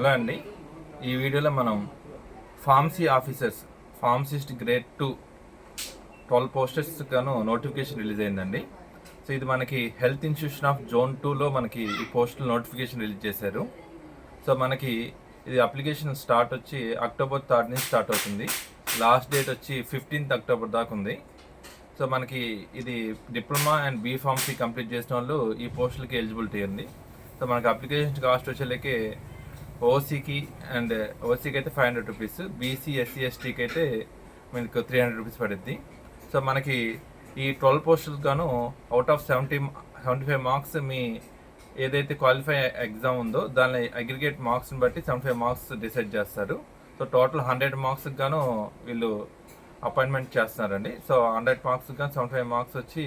Hello అండి. ఈ వీడియోలో మనం pharmacy officers pharmacist grade two twelve posters గాను నోటిఫికేషన్ రిలీజ్ అయిందండి. సో ఇది మనకి హెల్త్ ఇన్స్టిట్యూషన్ ఆఫ్ జోన్ టూలో మనకి ఈ పోస్టులు నోటిఫికేషన్ రిలీజ్ చేశారు. సో మనకి ఇది అప్లికేషన్ స్టార్ట్ వచ్చి అక్టోబర్ థర్డ్ నుంచి స్టార్ట్ అవుతుంది. లాస్ట్ డేట్ వచ్చి ఫిఫ్టీన్త్ అక్టోబర్ దాకా ఉంది. సో మనకి ఇది diploma and B pharmacy complete చేసిన వాళ్ళు ఈ పోస్టులకి ఎలిజిబిలిటీ ఉంది సో మనకి అప్లికేషన్ కాస్ట్ వచ్చేలేకే ఓసీకి అండ్ ఓసీకి అయితే five hundred rupees BC SC ఎస్టీకి అయితే మీకు త్రీ హండ్రెడ్ రూపీస్ పడుద్ది. సో మనకి ఈ ట్వెల్వ్ పోస్టులకు గాను out of seventy seventy five marks మీ ఏదైతే క్వాలిఫై ఎగ్జామ్ ఉందో దాని అగ్రిగేట్ మార్క్స్ని బట్టి సెవెంటీ ఫైవ్ మార్క్స్ డిసైడ్ చేస్తారు. సో టోటల్ హండ్రెడ్ మార్క్స్కి గాను వీళ్ళు అపాయింట్మెంట్ చేస్తున్నారండి. సో హండ్రెడ్ మార్క్స్ కానీ సెవెంటీ ఫైవ్ మార్క్స్ వచ్చి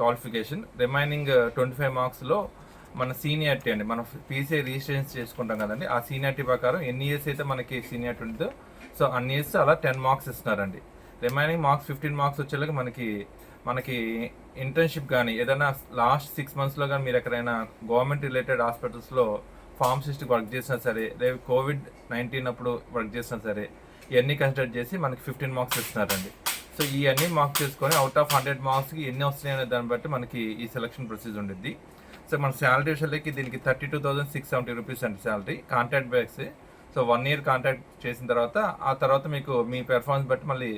క్వాలిఫికేషన్ రిమైనింగ్ ట్వంటీ ఫైవ్ మార్క్స్లో మన సీనియారిటీ అండి. మనం పీసీ రిజిస్ట్రేషన్ చేసుకుంటాం కదండి. ఆ సీనియారిటీ ప్రకారం ఎన్ని ఇయర్స్ అయితే మనకి సీనియారిటీ ఉంటుందో సో అన్ని ఇయర్స్ అలా టెన్ మార్క్స్ ఇస్తున్నారండి. రిమైనింగ్ మార్క్స్ ఫిఫ్టీన్ మార్క్స్ వచ్చేలాగా మనకి మనకి ఇంటర్న్షిప్ కానీ ఏదైనా లాస్ట్ సిక్స్ మంత్స్లో కానీ మీరు ఎక్కడైనా గవర్నమెంట్ రిలేటెడ్ హాస్పిటల్స్లో ఫార్మసిస్ట్ వర్క్ చేసినా సరే లేదా కోవిడ్ నైన్టీన్ అప్పుడు వర్క్ చేసినా సరే ఇవన్నీ కన్సిడర్ చేసి మనకి ఫిఫ్టీన్ మార్క్స్ ఇస్తున్నారండి. సో ఇవన్నీ మార్క్స్ చేసుకొని అవుట్ ఆఫ్ హండ్రెడ్ మార్క్స్కి ఎన్ని వస్తున్నాయి అనే దాన్ని బట్టి మనకి ఈ సెలక్షన్ ప్రొసీజర్ ఉండిద్ది. సో మన శాలరీ విషయాలకి దీనికి thirty two thousand six seventy rupees అండి salary contract base so one year contract చేసిన తర్వాత ఆ తర్వాత మీకు మీ పెర్ఫార్మెన్స్ బట్టి మళ్ళీ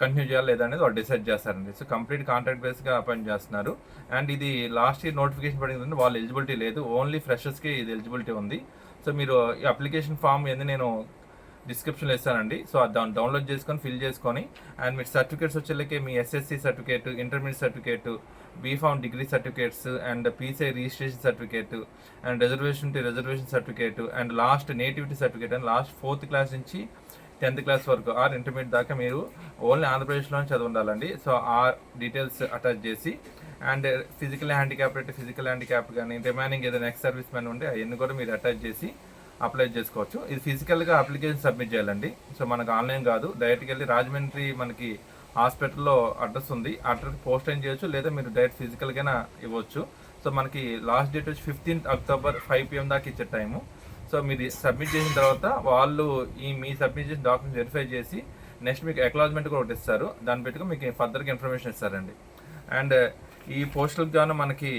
కంటిన్యూ చేయాలి లేదా అనేది వాళ్ళు డిసైడ్ చేస్తారండి. సో కంప్లీట్ కాంట్రాక్ట్ బేస్గా అపాయింట్ చేస్తున్నారు. అండ్ ఇది లాస్ట్ ఇయర్ నోటిఫికేషన్ పడింది వాళ్ళు ఎలిజిబిలిటీ లేదు. ఓన్లీ ఫ్రెషర్స్కి ఇది ఎలిజిబిలిటీ ఉంది. సో మీరు ఈ అప్లికేషన్ ఫామ్ ఏంది నేను డిస్క్రిప్షన్లో ఇస్తానండి. సో దాన్ని డౌన్లోడ్ చేసుకొని ఫిల్ చేసుకొని అండ్ మీ సర్టిఫికేట్స్ వచ్చేళ్ళకి మీ SSC certificate intermediate certificate B pharm degree certificates and PCI registration certificate and reservation to reservation certificate and last nativity certificate and last fourth class నుంచి టెన్త్ క్లాస్ వరకు or intermediate దాకా మీరు only ఆంధ్రప్రదేశ్లోనే చదివి ఉండాలండి so ఆ details attach చేసి and physical handicap అయితే ఫిజికల్ హ్యాండిక్యాప్ కానీ రిమైనింగ్ ఏదైనా ఎక్స్ సర్వీస్ మ్యాన్ ఉంటే అవన్నీ కూడా మీరు అటాచ్ చేసి అప్లై చేసుకోవచ్చు. ఇది ఫిజికల్గా అప్లికేషన్ సబ్మిట్ చేయాలండి. సో మనకు ఆన్లైన్ కాదు. డైరెక్ట్గా వెళ్ళి రాజమండ్రి మనకి హాస్పిటల్లో అడ్రస్ ఉంది. అడ్రస్ పోస్ట్ అయిన చేయొచ్చు లేదా మీరు డైరెక్ట్ ఫిజికల్గానే ఇవ్వచ్చు. సో మనకి లాస్ట్ డేట్ వచ్చి ఫిఫ్టీన్త్ అక్టోబర్ ఫైవ్ పిఎం దాకా ఇచ్చే టైము. సో మీరు సబ్మిట్ చేసిన తర్వాత వాళ్ళు ఈ మీ సబ్మిట్ చేసిన డాక్యుమెంట్స్ వెరిఫై చేసి నెక్స్ట్ మీకు అక్నాలజ్మెంట్ కూడా ఒకటి ఇస్తారు. దాన్ని పెట్టుకుని మీకు ఫర్దర్గా ఇన్ఫర్మేషన్ ఇస్తారండి. అండ్ ఈ పోస్టల్కి గాను మనకి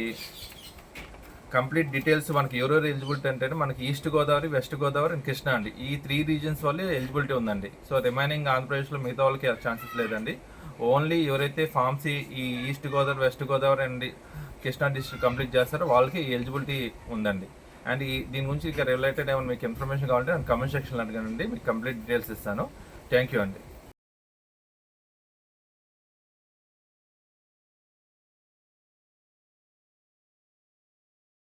కంప్లీట్ డీటెయిల్స్ మనకి ఎవరెవరు ఎలిజిబిలిటీ అంటే మనకి East Godavari West Godavari and Krishna అండి. ఈ త్రీ రీజన్స్ వల్ల ఎలిజిబిలిటీ ఉందండి. సో రిమైనింగ్ ఆంధ్రప్రదేశ్లో మిగతా వాళ్ళకి ఛాన్సెస్ లేదండి. ఓన్లీ ఎవరైతే ఫార్మసీ ఈ East Godavari West Godavari and Krishna district complete చేస్తారో వాళ్ళకి ఎలిజిబిలిటీ ఉందండి. అండ్ ఈ దీని గురించి ఇక రిలేటెడ్ ఏమైనా మీకు ఇన్ఫర్మేషన్ కావాలంటే నేను కమెంట్ సెక్షన్లో అడగండి మీకు కంప్లీట్ డీటెయిల్స్ ఇస్తాను. థ్యాంక్ యూ అండి.